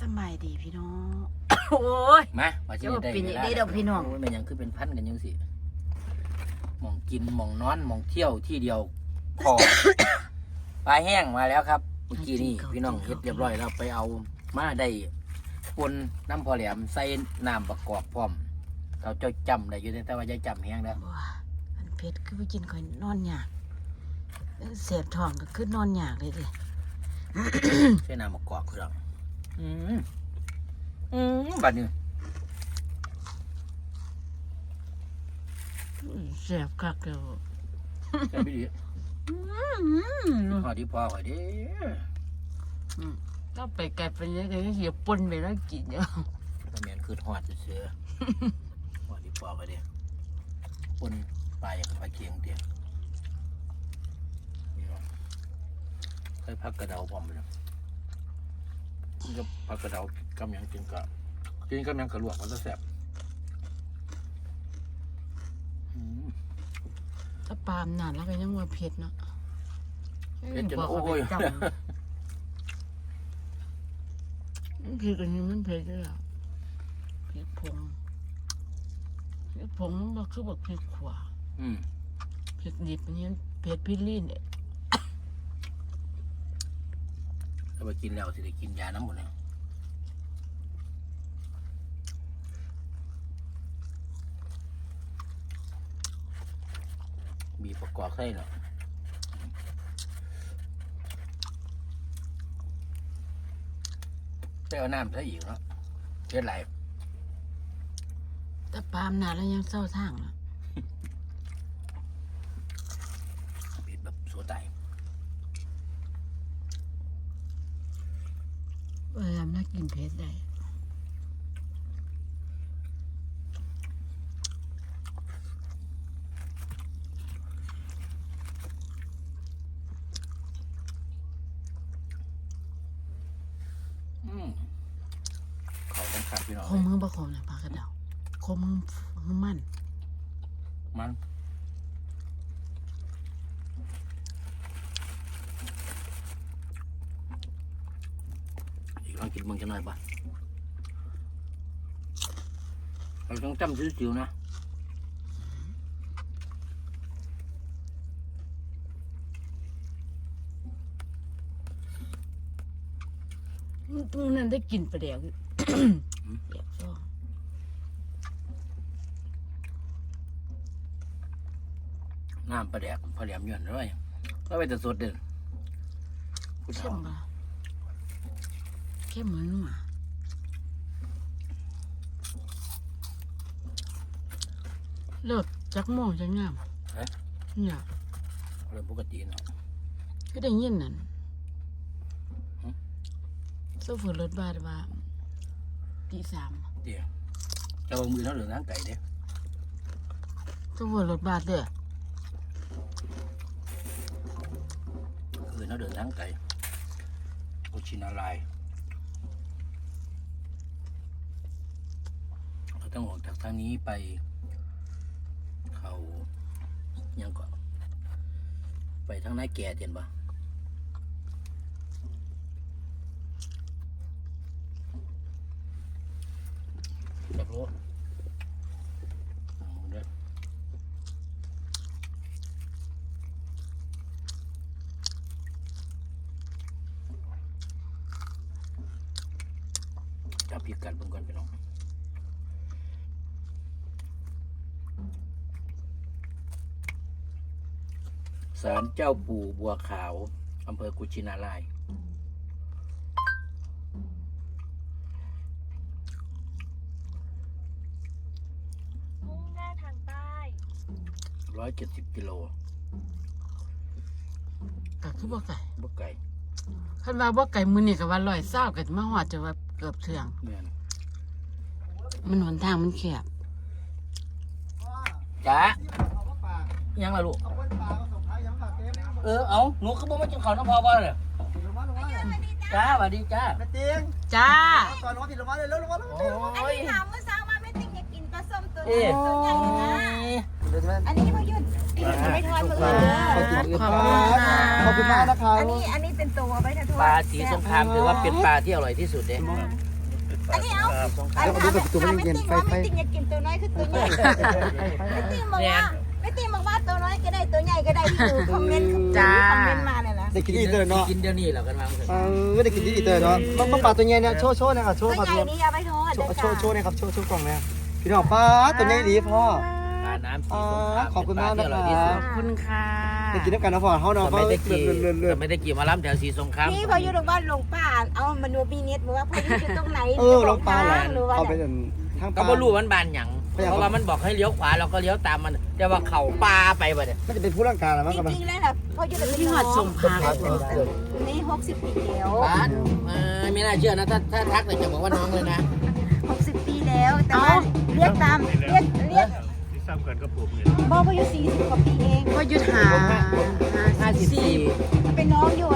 สำบายดีพี่น้อง โอ้ย มามาที่เจ้าเป็นอย่างนี้เด้อพี่น้อง โยมันยังคือเป็นพันกันยังสิหมองกินหมองนอนหมองเที่ยวที่เดียวพอ ปลาแห้งมาแล้วครับเมื่อกี้นี่พี่น้องเฮ็ดเรียบร้อยแล้วไปเอามาได้ปนน้ำพอแหลมใส่น้ำประกอบพร้อมเราเจ้าจำได้อยู่แต่ว่าจะจำแห้งแล้วบ่อันเพชรคือไปกินข่อยนอนยากเสียบท้องก็คือนอนยากเลยเดิ ใส่น้ำประกอบคือเรา อืมอืมบัดนี้เสียบคักเดียวใส่พี่ดีหอดีพอข่อยเดิก็ไปไกลไปเยอะก็เหียปนไปแล้วกินเยอะมันเหมือนคือหอดเสือๆหอดดีพอข่อยเดิปนปลาอย่างปลาเคียงเดียวนี่เนาะเคยพักกระเดาพร้อมไปแล้ว มันก็พักกระเดากำยังกินกะกินกำยังกระลวกมันจะแซ่บอืม ถ้าปามนานแล้วก็ยังว่าเผ็ดเนาะเผ็ดจนบอกโอ้เขาไปยจำมันเผ็ดอันนี้มันเผ็ดด้วยอะเผ็ดผงเผ็ดผงมันบ่คือแบบเผ็ดขวาอืม เผ็ดดิบอันนี้มันเผ็ดพิลี่เนี่ย ถ้าไปกินแล้วสิได้กินยาน้ำหมดเลยมีประกอบไส้เนาะไปเอาน้ำใส่อีกเนาะเฮ็ดไหลายแต่ปามนานแล้วยังเศร้าทางเนาะ ปิดแบบสัวไต เออทำน่ากินเผ็ดได้อืมเขาต้องขาดพี่น้องคมมือบ่คมนะปลากระเดาคมมือมัน มันอี กลองกินมึงจะหน่อยปะเราต้องจำซื้อจิ๋วๆนะตรงนั้นได้กินปลาเดียวเดียวซ้อน้ำปลาแดกปลาแหลมหย่อนด้วยก็ไปแต่สดเด่นผู้เข้เฒ่ามปะ เข้มเหมือนหมาเลิกจักโมงจักงามเนี่ยเรื่องปกติเนาะ ก็ได้ยินนั่นหึ โซเฟอร์รถบัสว่าตีสามเดี๋ยวจะเอามือเท่าเหลืองน้ำไก่เด้โซเฟอร์รถบัสเด้อคือเท่าเหลืองน้ำไก่กุชินาลายเรา ต้องออกจากทางนี้ไปเขายังก่อนไปทางนายแก่เห็นปะจับรถเอาเด้จับพิกัดบิ่งก่อนพี่น้อง ศาลเจ้าปู่บัวขาวอำเภอกุชินารายมุ่งหน้าทางใต้ร้อยเจ็ดสิบกิโลก็คือบ่ไก่บ่ไก่คันว่าบ่ไก่มื้อนี้ก็ว่าร้อยเศร้าก็มาฮอดจะว่าเกือบเที่ยงเมือนมันหนทางมันแคบจ้ายังล่ะลูก เอ อเอาหนูคือบ่มากินข้าวน้ำพอบ่เลยจ้าสวัสดีจ้าแม่ติงจ้าก่อนลงมาผิดลงมาเลยเร็วลงมาลงมาโอ้ยถามเมื่อเช้าว่าแม่ติ๊กอยากกินปลาส้มตัวเอ๊ะตัวใหญ่นะเดี๋ยวจะอันนี้พ่อยุ่นไม่ทอดมือขอบคุณค่ะขอบคุณมากนะครับอันนี้อันนี้เป็นตัวไว้ทอดปลาสีสงครามถือว่าเป็นปลาที่อร่อยที่สุดเด้อันนี้เอาอันถามถามไม่ติงว่าไม่ติงอยากกินตัวน้อยคือตัวใหญ่ไม่ติงบอกว่าไม่ติงบอกว่า ตัวน้อยก็ได้ตัวใหญ่ก็ได้ที่อยู่คอมเมนต์คอมเมนต์มาเนี่ยนะได้กินอีเตอร์เนาะกินเดี๋ยวนี้แหละกันวางเถอะเออได้กินอีเตอร์เนาะต้องต้องปลาตัวใหญ่เนี่ยโชว์โชว์นะครับโชตัวว์ปลาใหตัวญ่นี้เอาไปทอดโชว์โชว์โชว์นะครับโชว์โชว์กล่องนะพี่น้องป้าตัวใหญ่ดีพ่อ ปลาน้ำสีอ๋อส้มขอบคุณมากนะครับที่อร่อยที่สุด ขอบคุณค่ะได้กินน้ำกันนะพ่อเขาสเนาะมัเขายเลืตะกี้อดเลือดเลือสดมัยตะกี้มาล้ำแถวสีสงครามนี่พออยู่โรงพยาบาลหลวงป้าเอามโนบีเน็ตบอกว่าพออยู่ตรงไหนเออลงปลาแหละหรือว่าเขาไปทางปก็ลาบ่รู้มันบานหยังพยายาม เพราะว่ามันบอกให้เลี้ยวขวาเราก็เลี้ยวตามมัน แต่ว่าเข่าปลาไปบ่เนี่ยมันจะเป็นผู้ร่างกายแล้วมั้งจกับมันริงๆแล้วน่ะพออยู่ตรงที่หอดส่งพักนี่หกสิบปีแล้วปาดเออไม่น่าเชื่อนะถ้าถ้าทักเลยจะบอกว่าน้องเลยนะหกสิบปีแล้วแต่ว่าเรียกตามเรียกเรียกที่ซ้ำกันกับผมเนี่ยบอกว่าอยู่สี่สิบกว่าปีเองก็ยุดหาห้าสิบสี่เป็นน้องอยู่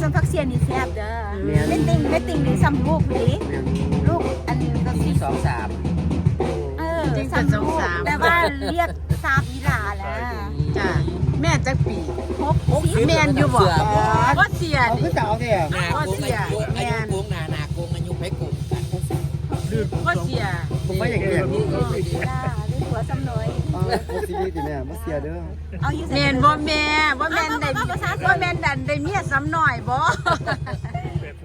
อันนี้อันส้มพักเสียนนี่แซ่บเด้อเล่นติงเล่นติงหรือซ้ำลูกหรือลูกอันก็สี่สี่สองสามเออซ้ำลูกแต่ว่าเรียกซาบอีหลาแล้วจ้ะแม่จักปีหกสิบแม่นอยู่บ่ก็เสียเอาดิ ขึ้นเต่าเนี่ยหนาโกงอายุอายุโกงหนาหนาโกงอายุไปโกงก็เสีย ผมไม่อย่างเงี้ยอีหลาด้วย หัวซ้ำน้อย เออโคตรซีรีส์ติแม่มาเสียเด้อเอาอยู่แม่นบ่แม่บ่แม่นได้บ่แม่นดันได้เมียซ้ำหน่อยบ่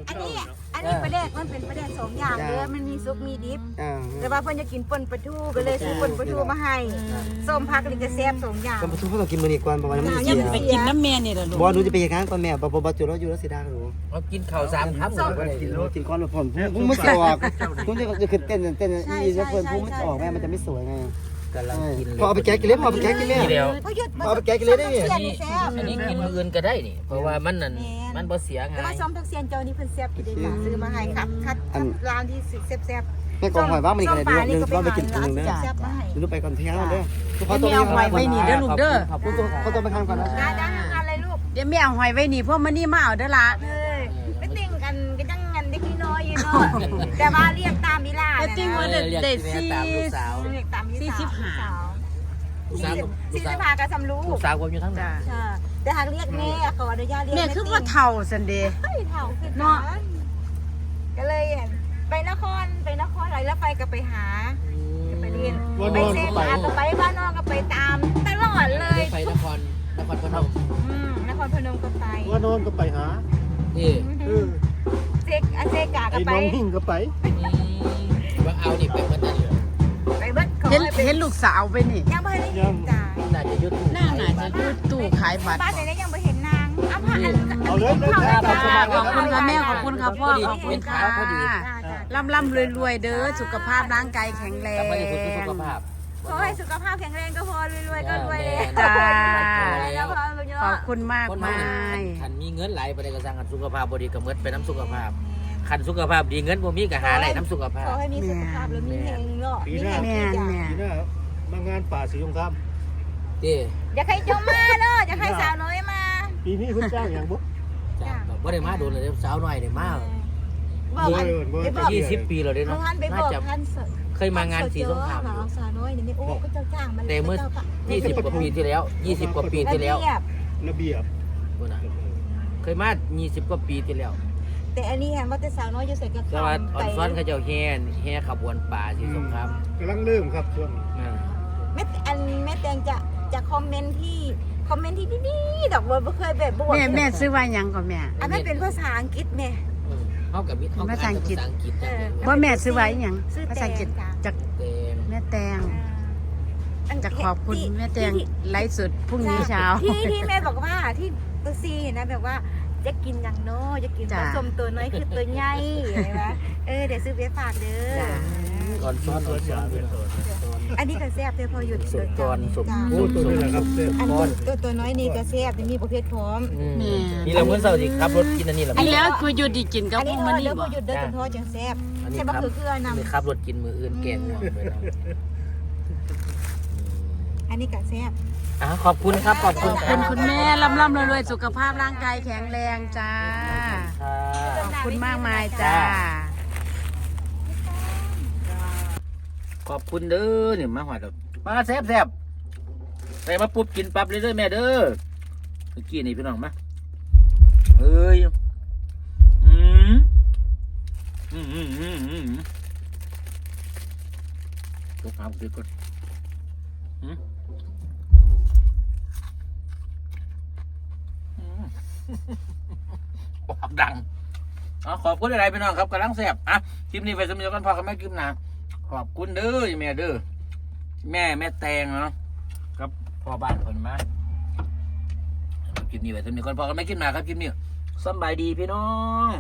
อันนี้อันนี้ประเด็กมันเป็นประเด็กสองอย่างเด้อมันมีซุปมีดิบ อ่าแต่ว่าเพิ่นจะกินป่นปลาทูก็เลยซื้อป่นปลาทูมาให้ส้มพักนี่ก็แซ่บสองอย่างคนประตูเขาต้องกินมื้อนี้ก่อนประมาณนั้นมันยัเสีงยไปกินน้ำแม่นี่ล่ะลูกบ่หนูจะไปเหตุการณ์ก่อนแม่บ่บ่บ่จุดแล้วอยู่แล้วสิดาหนูเขากินข้าวสามคำเลยกินกินก้อนละพอนพุ่งไม่สวยพุ่งจะจะขึ้นเต้นเต้นอีแล้วเพิ่นพุ่งไม่ออกแม่มันจะไม่สวยไง กำลังกินเลยพอเอาไปแกะกินเลยพอเอาไปแกะกินเลย นี่เดียวก็หยุดเอาไปแกะกินเลยได้ไงส้มผักเสียนนี่แซ่บอันนี้กินมืออื่นก็ได้นี่ เพราะว่ามันนั่นมันบ่เสียแต่ง่าว่ายส้มผักเสียนเจ้านี่เพิ่นแซ่บอยู่เด้จ้ะซื้อมาให้ครับคัดร้านที่แซ่บแม่กองหอยว่ามันอีกอะไรเดี๋ยวเราไปกินนึงนะแซ่บมาให้หนูไปก่อนเที่ยงเด้อแม่เอาหอยไว้นี่เด้อลูกเด้อ ขอบคุคุณณตัวเขาตัวไปทำก่อนนะได้ได้ทานอะไรลูกเดี๋ยวแม่เอาหอยไว้นี่พวกมันนี่มาเอาเด้อล่ะเอ้ยไม่ติ่งกันก็จังงันได้กี่น้อยอยู่เนาะแต่ว่าเรียกตามมิลาแต่จริงว่าเรียกได้แม่สี่ตามลูกสาวเรียกตามมิ สี่ลาสิบห้าลูกสาวลูกสี่สาสิวบห้ากับสำลูลูกกสาวผมอยู่ทั้งนั้นจ้ะใช่แต่หากเรียกแม่ขออนุญาตเรียกแม่คือว่าเฒ่าซั่นเด้เฮ้ยเฒ่าคือเนาะ ก็เลยไปนครไปนครอะไรแล้วไปก็ไปหา ไปเรียนว่านไปอนเซ็ก็นไป มาก็ไปบ้านนอกก็ไปตามตลอดเลยไปนครนครพนมอืมนครพนมก็ไปว่านอนก็ไปหานี่เออเซกอาเซกาก็ไอ้ไปน้องหิ่งก็ไปว่าเอานี่ไปมันนั่นเลยไป เบิดขอเห็นให้ไปเห็นลูกสาวไปนี่ยังไม่ได้เห็นจ่ายน่าจะยุดน่าน่าจะอยู่ตู้ขายบัตรบ้านไหนได้ยังไม่เห็นนางเอาผ่านเอาเลยเลยเข้าครับได้ครับขอบคุณค่ะแม่ขอบคุณค่ะพ่อขอบคุณค่ะจ้าจ้าร่ำร่ำรวยรวยเด้อสุขภาพร่างกายแข็งแรกลับงมาในสุขภาพขอให้สุขภาพแข็งแรงก็พอรวยๆก็รวยเลยจ้าแล้วพอเยขอบอะคุณมากคนมาเฮายขันมีเงินไหลไปได้ก็สร้างกันสุขภาพบ่ดีก็เมิดไปน้ำสุขภาพ ขันสุขภาพดีเงินบ่มีก็หาไหลน้ำสุขภาขพอให้มีสุขภาพแล้วมีแรงเนาะปีหน้าแม่นแม่ปีหน้ามางานป่าสีสงครามเด้อย่าใครจงมาเนาะอย่าใครสาวน้อยมา ปีนี้คุณจ้างอย่างบุ๊กจ้ะบ่ได้มาโดนเลยเด้อสาวน้อยได้มาบอกอันไปบอกยี่สิบปีแล้วเด้เมื่เนาะอวานไปบน่าอกจะท่านเสเคยมางานสีสงครามหาสาวน้อยเนี่ยโอ้ก็เจ้าจ้างมาแต่เมื่อ20กว่าปีที่แล้ว20กว่าปีที่แล้วระเบียบพุ่นน่ะเคยมา20กว่าปีที่แล้ว แต่อันนี้เห็นว่าแต่สาวน้อยอยู่ใส่กระแต่ว่าออนซ้อนเขาเจ้าแห่แห่ขบวนป่าสีสงครามกำลังเริ่มครับช่วงนั่นแม่อันแม่แตงจะจะคอมเมนต์ที่คอมเมนต์ที่ดีๆดอกบัวบ่เคยแบบบวกแม่แม่ซื้อไว้หยังก่อนแม่อันนั้นเป็นภาษาอังกฤษแม่อืมเฮากับมิเฮากับอ่านภาษาอังกฤษจังเลยว่าแม่ซื้อไว้หยังซื้อภาแตษาอังกฤษงจ้ะจากเต็มแม่แตงอันจะขอบคุณที่แม่แตงที่ไลฟ์สดพรุ่งนี้เช้า ที่ที่แม่บอกว่าที่ตัวซีนะแบบว่า จะกินอย่างโน้จะกินผจ้ะสมตัวน้อยคือตัวใหญ่เห็นไหมเออเดี๋ยวซื้อไปฝากเด้อ จ้ะ ก่อนซ้อนสก่อวนนซ้อยานงเป็นต้นอันนี้ก็แซ่บเลยพอหยุดสมกรสมจ้ะโอ้ตัวนี้แหละครับเส้นอันตัวตัวตัวน้อยนี่ก็แซ่บแต่มีประเภทพร้อม อืมแม่นี่เราเมื่อเช้าสิขับรถกินอันนี้ล่ะอันแล้วกูอยู่ดีกินกับอันพนี้วกเอมันอนี่เดี๋ยวบ่พอหยุดเดินจนทอดจังแซ่บอันนี้ใช่คบะรับคือเกลือนำ นี่ขับรถกินมืออื่นแกงหัวไปแล้วันนี้กะแซ่บอะขอบคุณครับ ขอบคุณคขอบคุณคุณแม่ร่ำร่ำรวยๆสุขภาพร่างกายแข็งแรงจ้าขอบคุณมากมายจ้า ขอบคุณเด้อหนึ่งมาหอดแล้วมาแซ่บแซ่บใส่มาปุ๊บกินปั๊บเลยเด้อแม่เด้อเมื่อกี้นี่พี่น้องมาเฮ้ยอืมอืมอืมอืมอืมต้องทำคือก่น ดังอ๋อขอบคุณอะไรพี่น้องครับกำลังแสบอะคลิปนี้ไปสมัยกันพอกันแม่คลิปหนาขอบคุณเด้อแม่เด้อแม่แม่แตงเนาะครับพ่อบ้านคนมาคลิปนี้ไปสมัยกันพอกันแม่คลิปหนาครับคลิปนี้สบายดีพี่น้อง